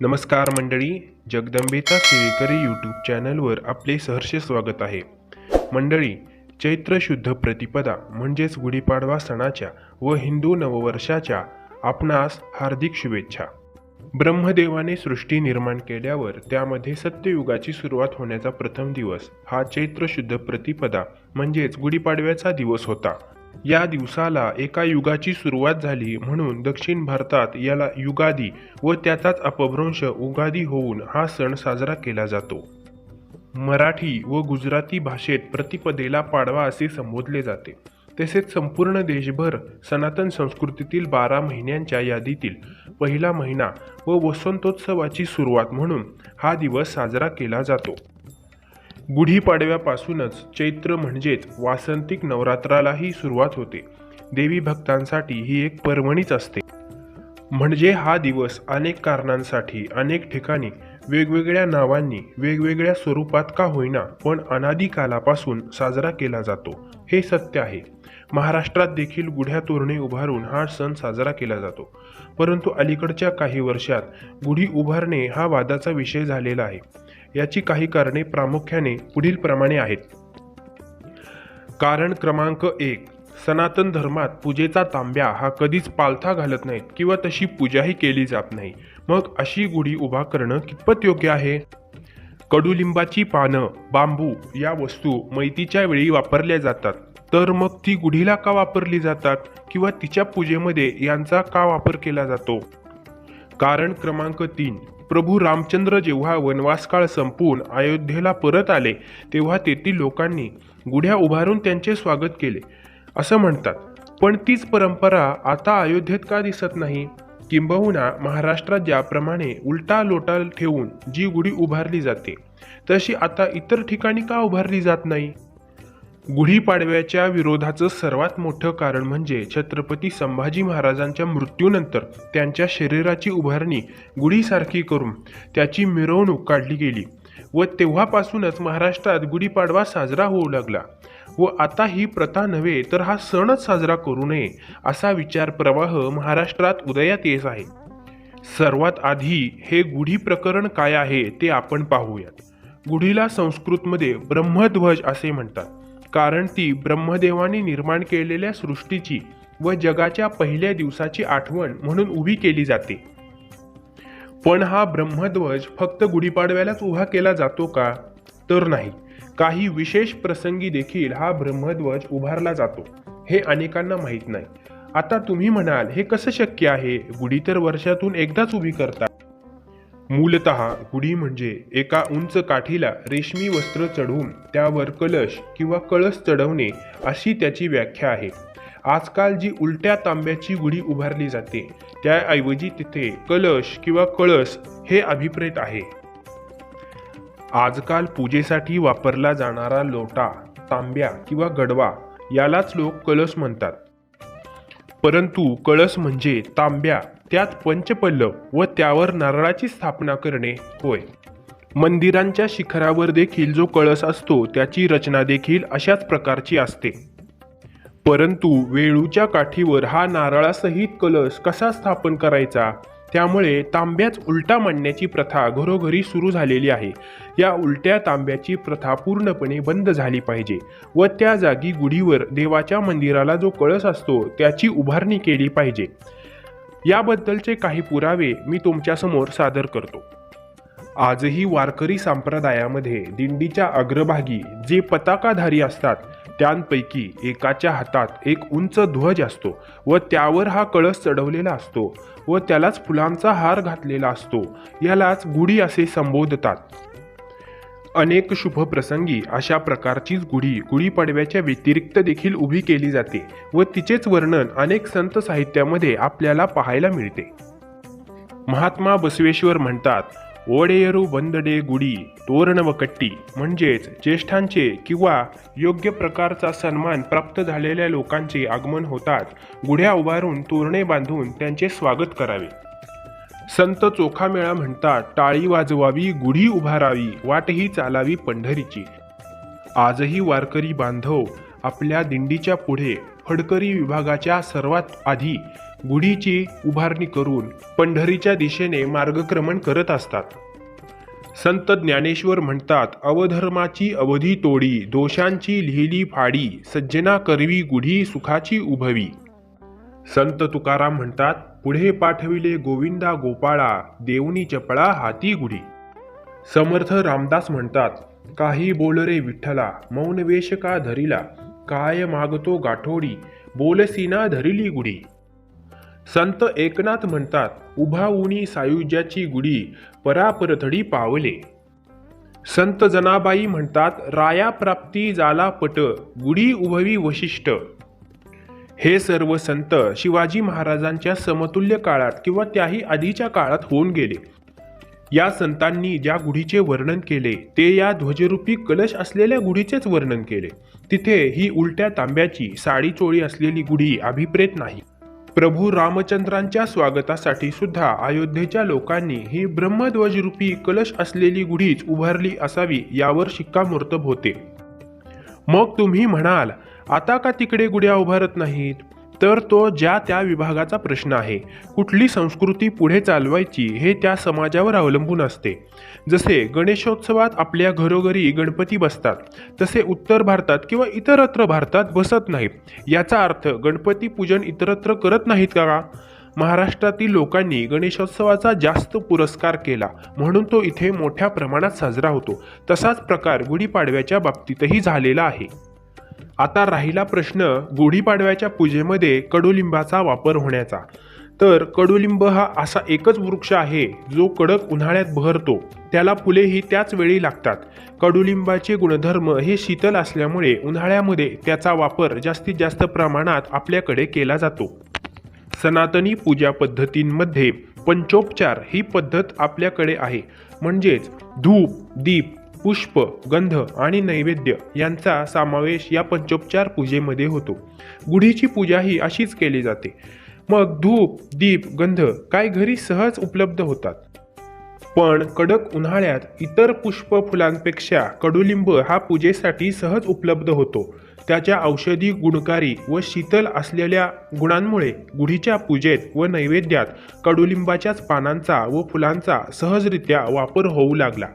नमस्कार मंडळी जगदंबेचा सेवेकरी यूट्यूब चॅनलवर आपले सहर्ष स्वागत आहे. मंडळी चैत्र शुद्ध प्रतिपदा म्हणजेच गुढीपाडवा सणाच्या व हिंदू नववर्षाच्या आपणास हार्दिक शुभेच्छा. ब्रह्मदेवाने सृष्टी निर्माण केल्यावर त्यामध्ये सत्ययुगाची सुरुवात होण्याचा प्रथम दिवस हा चैत्र शुद्ध प्रतिपदा म्हणजेच गुढीपाडव्याचा दिवस होता. या दिवसाला एका युगाची सुरुवात झाली म्हणून दक्षिण भारतात याला युगादी व त्याचाच अपभ्रंश उगादी होऊन हा सण साजरा केला जातो. मराठी व गुजराती भाषेत प्रतिपदेला पाडवा असे संबोधले जाते. तसेच संपूर्ण देशभर सनातन संस्कृतीतील बारा महिन्यांच्या यादीतील पहिला महिना व वसंतोत्सवाची सुरुवात म्हणून हा दिवस साजरा केला जातो. गुढीपाडव्यापासूनच चैत्र म्हणजेच वासंतिक नवरात्रालाही सुरुवात होते. देवी भक्तांसाठी ही एक पर्वणीच असते. म्हणजे हा दिवस अनेक कारणांसाठी अनेक ठिकाणी वेगवेगळ्या नावांनी वेगवेगळ्या स्वरूपात का होईना पण अनादी कालापासून साजरा केला जातो. हे सत्य आहे. महाराष्ट्रात देखील गुढ्या तोरणे उभारून हा सण साजरा केला जातो. परंतु अलीकडच्या काही वर्षात गुढी उभारणे हा वादाचा विषय झालेला आहे. याची काही कारणे प्रामुख्याने पुढील प्रमाणे आहेत. कारण क्रमांक एक सनातन धर्मात पूजेचा तांब्या हा कधीच पालथा घालत नाहीत किंवा तशी पूजाही केली जात नाही. मग अशी गुढी उभा करणं कितपत योग्य आहे? कडुलिंबाची पानं बांबू या वस्तू मैतीच्या वेळी वापरल्या जातात. तर मग ती गुढीला का वापरली जातात किंवा तिच्या पूजेमध्ये यांचा का वापर केला जातो? कारण क्रमांक तीन प्रभू रामचंद्र जेव्हा वनवासकाळ संपवून अयोध्येला परत आले तेव्हा तेथील लोकांनी गुढ्या उभारून त्यांचे स्वागत केले. असं म्हणतात पण तीच परंपरा आता अयोध्येत का दिसत नाही? किंबहुना महाराष्ट्रात ज्याप्रमाणे उलटा लोटा ठेवून जी गुढी उभारली जाते तशी आता इतर ठिकाणी का उभारली जात नाही? गुढीपाडव्याच्या विरोधाचं सर्वात मोठं कारण म्हणजे छत्रपती संभाजी महाराजांच्या मृत्यूनंतर त्यांच्या शरीराची उभारणी गुढीसारखी करून त्याची मिरवणूक काढली गेली व तेव्हापासूनच महाराष्ट्रात गुढीपाडवा साजरा होऊ लागला. व आता ही प्रथा नव्हे तर हा सणच साजरा करू नये असा विचार प्रवाह महाराष्ट्रात उदयात येत आहे. सर्वात आधी हे गुढी प्रकरण काय आहे ते आपण पाहूयात. गुढीला संस्कृतमध्ये ब्रह्मध्वज असे म्हणतात. कारण ती ब्रह्मदेवाने निर्माण केलेल्या सृष्टीची व जगाच्या पहिल्या दिवसाची आठवण म्हणून उभी केली जाते. पण हा ब्रह्मध्वज फक्त गुढीपाडव्यालाच उभा केला जातो का? तर नाही. काही विशेष प्रसंगी देखील हा ब्रह्मध्वज उभारला जातो हे अनेकांना माहीत नाही. आता तुम्ही म्हणाल हे कसं शक्य आहे? गुढी तर वर्षातून एकदाच उभी करतात मूलत गुढी म्हणजे एका उंच काठीला रेशमी वस्त्र चढवून त्यावर कलश किंवा कळस चढवणे अशी त्याची व्याख्या आहे. आजकाल जी उलट्या तांब्याची गुढी उभारली जाते त्याऐवजी तिथे कलश किंवा कळस हे अभिप्रेत आहे. आजकाल पूजेसाठी वापरला जाणारा लोटा तांब्या किंवा गडवा यालाच लोक कळस म्हणतात. परंतु कळस म्हणजे तांब्या त्यात पंचपल्लव व त्यावर नारळाची स्थापना करणे होय. मंदिरांच्या शिखरावर देखील जो कळस असतो त्याची रचना देखील अशाच प्रकारची असते. परंतु वेळूच्या काठीवर हा नारळासहित कलश कसा स्थापन करायचा? त्यामुळे तांब्याच उलटा मांडण्याची प्रथा घरोघरी सुरू झालेली आहे. या उलट्या तांब्याची प्रथा पूर्णपणे बंद झाली पाहिजे व त्या जागी गुढीवर देवाच्या मंदिराला जो कळस असतो त्याची उभारणी केली पाहिजे. याबद्दलचे काही पुरावे मी तुमच्यासमोर सादर करतो. आजही वारकरी संप्रदायामध्ये दिंडीच्या अग्रभागी जे पताकाधारी असतात त्यांपैकी एकाच्या हातात एक उंच ध्वज असतो व त्यावर हा कळस चढवलेला असतो व त्यालाच फुलांचा हार घातलेला असतो यालाच गुढी असे संबोधतात. अनेक शुभ प्रसंगी अशा प्रकारचीच गुढी गुढीपाडव्याच्या व्यतिरिक्त देखील उभी केली जाते व तिचेच वर्णन अनेक संत साहित्यामध्ये आपल्याला पाहायला मिळते. महात्मा बसवेश्वर म्हणतात ओडेयरू बंदडे गुढी तोरण व कट्टी म्हणजेच ज्येष्ठांचे किंवा योग्य प्रकारचा सन्मान प्राप्त झालेल्या लोकांचे आगमन होताच गुढ्या उभारून तोरणे बांधून त्यांचे स्वागत करावे. संत चोखामेळा म्हणतात टाळी वाजवावी गुढी उभारावी वाटही चालावी पंढरीची. आजही वारकरी बांधव आपल्या दिंडीच्या पुढे फडकरी विभागाच्या सर्वात आधी गुढीची उभारणी करून पंढरीच्या दिशेने मार्गक्रमण करत असतात. संत ज्ञानेश्वर म्हणतात अवधर्माची अवधी तोडी दोषांची लिहिली फाडी सज्जना करवी गुढी सुखाची उभवी. संत तुकाराम म्हणतात पुढे पाठविले गोविंदा गोपाळा देवनी चपळा हाती गुढी. समर्थ रामदास म्हणतात काही बोल रे विठ्ठला मौनवेश का धरिला? काय मागतो गाठोडी बोलसीना धरिली गुढी. संत एकनाथ म्हणतात उभा उनी सायुज्याची गुढी परापरथडी पावले. संत जनाबाई म्हणतात राया प्राप्ती जाला पट गुढी उभवी वशिष्ठ. हे सर्व संत शिवाजी महाराजांच्या समतुल्य काळात किंवा त्याही आधीच्या काळात होऊन गेले. या संतांनी ज्या गुढीचे वर्णन केले ते या ध्वजरूपी कलश असलेल्या गुढीचेच वर्णन केले. तिथे ही उलट्या तांब्याची साडी चोळी असलेली गुढी अभिप्रेत नाही. प्रभू रामचंद्रांच्या स्वागतासाठी सुद्धा अयोध्येच्या लोकांनी ही ब्रह्मध्वजरूपी कलश असलेली गुढीच उभारली असावी यावर शिक्कामोर्तब होते. मग तुम्ही म्हणाल आता का तिकडे गुढ्या उभारत नाहीत? तर तो ज्या त्या विभागाचा प्रश्न आहे. कुठली संस्कृती पुढे चालवायची हे त्या समाजावर अवलंबून असते. जसे गणेशोत्सवात आपल्या घरोघरी गणपती बसतात तसे उत्तर भारतात किंवा इतरत्र भारतात बसत नाहीत. याचा अर्थ गणपती पूजन इतरत्र करत नाहीत का? महाराष्ट्रातील लोकांनी गणेशोत्सवाचा जास्त पुरस्कार केला म्हणून तो इथे मोठ्या प्रमाणात साजरा होतो. तसाच प्रकार गुढीपाडव्याच्या बाबतीतही झालेला आहे. आता राहिला प्रश्न गुढीपाडव्याच्या पूजेमध्ये कडुलिंबाचा वापर होण्याचा. तर कडुलिंब हा असा एकच वृक्ष आहे जो कडक उन्हाळ्यात बहरतो. त्याला फुलेही त्याच वेळी लागतात. कडुलिंबाचे गुणधर्म हे शीतल असल्यामुळे उन्हाळ्यामध्ये त्याचा वापर जास्तीत जास्त प्रमाणात आपल्याकडे केला जातो. सनातनी पूजा पद्धतींमध्ये पंचोपचार ही पद्धत आपल्याकडे आहे. म्हणजेच धूप दीप पुष्प गंध आणि नैवेद्य यांचा समावेश या पंचोपचार पूजेमध्ये होतो. गुढीची पूजा ही अशीच केली जाते. मग धूप दीप गंध काय घरी सहज उपलब्ध होतात? पण कडक उन्हाळ्यात इतर पुष्प फुलांपेक्षा कडुलिंब हा पूजेसाठी सहज उपलब्ध होतो. त्याच्या औषधी गुणकारी व शीतल असलेल्या गुणांमुळे गुढीच्या पूजेत व नैवेद्यात कडुलिंबाच्याच पानांचा व फुलांचा सहजरित्या वापर होऊ लागला.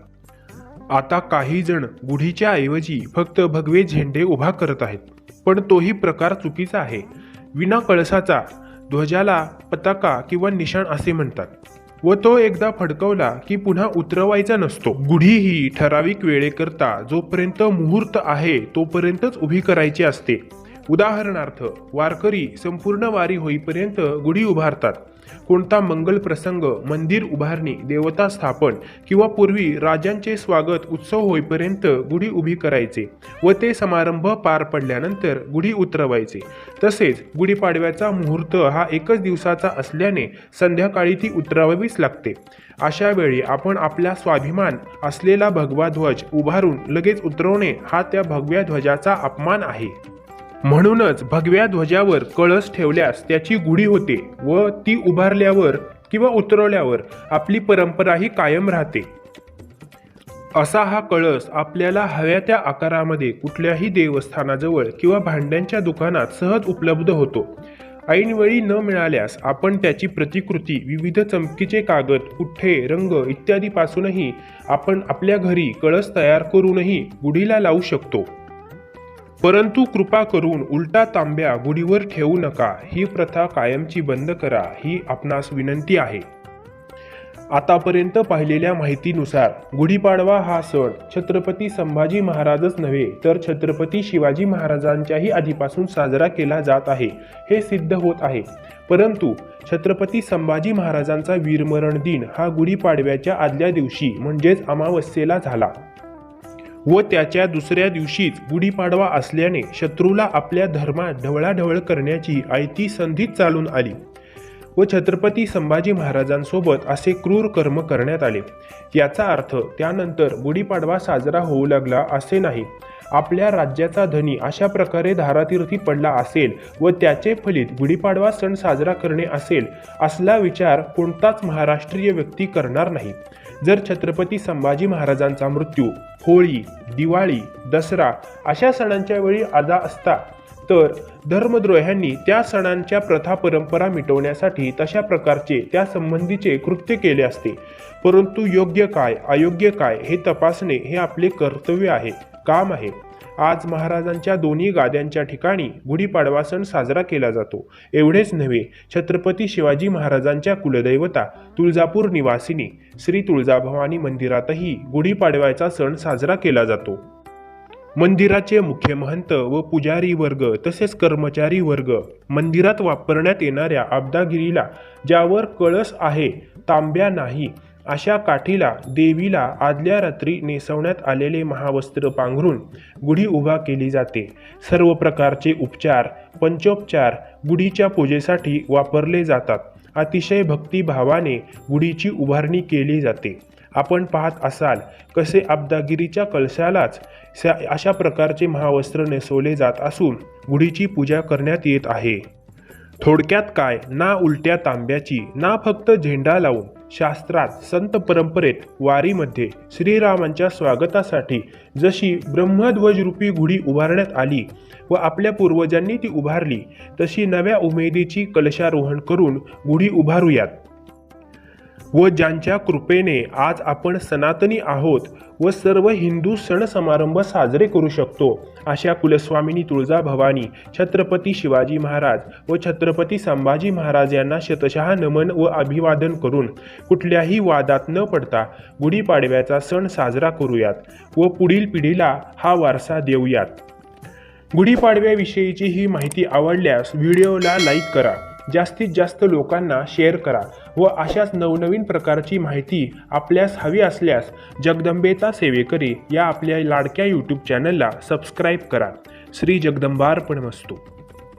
आता काही जण गुढीच्या ऐवजी फक्त भगवे झेंडे उभा करत आहेत. पण तोही प्रकार चुकीचा आहे. विना कळसाचा ध्वजाला पताका किंवा निशाण असे म्हणतात. व तो एकदा फडकवला की पुन्हा उतरवायचा नसतो. गुढी ही ठराविक वेळेकरता जोपर्यंत मुहूर्त आहे तोपर्यंतच उभी करायची असते. उदाहरणार्थ वारकरी संपूर्ण वारी होईपर्यंत गुढी उभारतात. कोणता मंगल प्रसंग मंदिर उभारणी देवता स्थापन किंवा पूर्वी राजांचे स्वागत उत्सव होईपर्यंत गुढी उभी करायचे व ते समारंभ पार पडल्यानंतर गुढी उतरवायचे. तसेच गुढीपाडव्याचा मुहूर्त हा एकच दिवसाचा असल्याने संध्याकाळी ती उतरवावीच लागते. अशा वेळी आपण आपला स्वाभिमान असलेला भगवा ध्वज उभारून लगेच उतरवणे हा त्या भगव्या ध्वजाचा अपमान आहे. म्हणूनच भगव्या ध्वजावर कळस ठेवल्यास त्याची गुढी होते व ती उभारल्यावर किंवा उतरवल्यावर आपली परंपराही कायम राहते. असा हा कळस आपल्याला हव्या त्या आकारामध्ये कुठल्याही देवस्थानाजवळ किंवा भांड्यांच्या दुकानात सहज उपलब्ध होतो. ऐनवेळी न मिळाल्यास आपण त्याची प्रतिकृती विविध चमकीचे कागद पुठ्ठे रंग इत्यादीपासूनही आपण आपल्या घरी कळस तयार करूनही गुढीला लावू शकतो. परंतु कृपा करून उलटा तांब्या गुढीवर ठेवू नका. ही प्रथा कायमची बंद करा. ही आपणास विनंती आहे. आतापर्यंत पाहिलेल्या माहितीनुसार गुढीपाडवा हा सण छत्रपती संभाजी महाराजच नव्हे तर छत्रपती शिवाजी महाराजांच्याही आधीपासून साजरा केला जात आहे. हे सिद्ध होत आहे. परंतु छत्रपती संभाजी महाराजांचा वीरमरण दिन हा गुढीपाडव्याच्या आदल्या दिवशी म्हणजेच अमावस्येला झाला. व त्याच्या दुसऱ्या दिवशीच गुढीपाडवा असल्याने शत्रूला आपल्या धर्मात ढवळाढवळ करण्याची आयती संधीच चालून आली व छत्रपती संभाजी महाराजांसोबत असे क्रूर कर्म करण्यात आले. याचा अर्थ त्यानंतर गुढीपाडवा साजरा होऊ लागला असे नाही. आपल्या राज्याचा धनी अशा प्रकारे धारातीर्थी पडला असेल व त्याचे फलित गुढीपाडवा सण साजरा करणे असेल असला विचार कोणताच महाराष्ट्रीय व्यक्ती करणार नाही. जर छत्रपती संभाजी महाराजांचा मृत्यू होळी दिवाळी दसरा अशा सणांच्या वेळी आला असता तर धर्मद्रोह्यांनी त्या सणांच्या प्रथा परंपरा मिटवण्यासाठी तशा प्रकारचे त्या संबंधीचे कृत्य केले असते. परंतु योग्य काय अयोग्य काय हे तपासणे हे आपले कर्तव्य आहे काम आहे. आज महाराजांच्या दोन्ही गाद्यांच्या ठिकाणी गुढीपाडवा सण साजरा केला जातो. एवढेच नव्हे छत्रपती शिवाजी महाराजांच्या कुलदैवता तुळजापूर निवासिनी श्री तुळजाभवानी मंदिरातही गुढीपाडव्याचा सण साजरा केला जातो. मंदिराचे मुख्य महंत व पुजारी वर्ग तसेच कर्मचारी वर्ग मंदिरात वापरण्यात येणाऱ्या आबदागिरीला ज्यावर कळस आहे तांब्या नाही अशा काठीला देवीला आदल्या रात्री नेसवण्यात आलेले महावस्त्र पांघरून गुढी उभा केली जाते. सर्व प्रकारचे उपचार पंचोपचार गुढीच्या पूजेसाठी वापरले जातात. अतिशय भक्तिभावाने गुढीची उभारणी केली जाते. आपण पाहत असाल कसे अब्दागिरीच्या कलशालाच स- अशा प्रकारचे महावस्त्र नेसवले जात असून गुढीची पूजा करण्यात येत आहे. थोडक्यात काय? ना उलट्या तांब्याची ना फक्त झेंडा लावून. शास्त्रात संत परंपरेत वारीमध्ये श्रीरामांच्या स्वागतासाठी जशी ब्रह्मध्वजरूपी गुढी उभारण्यात आली व आपल्या पूर्वजांनी ती उभारली तशी नव्या उमेदीची कलशारोहण करून गुढी उभारूयात. व ज्यांच्या कृपेने आज आपण सनातनी आहोत व सर्व हिंदू सण समारंभ साजरे करू शकतो. अशा कुलस्वामिनी तुळजा भवानी छत्रपती शिवाजी महाराज व छत्रपती संभाजी महाराज यांना शतशः नमन व अभिवादन करून कुठल्याही वादात न पडता गुढीपाडव्याचा सण साजरा करूयात व पुढील पिढीला हा वारसा देऊयात. गुढीपाडव्याविषयीची ही माहिती आवडल्यास व्हिडिओला लाईक करा. जास्तीत जास्त लोकांना शेअर करा व अशाच नवनवीन प्रकारची माहिती आपल्यास हवी असल्यास जगदंबेचा सेवेकरी या आपल्या लाडक्या यूट्यूब चॅनलला सबस्क्राईब करा. श्री जगदंबार्पण वस्तू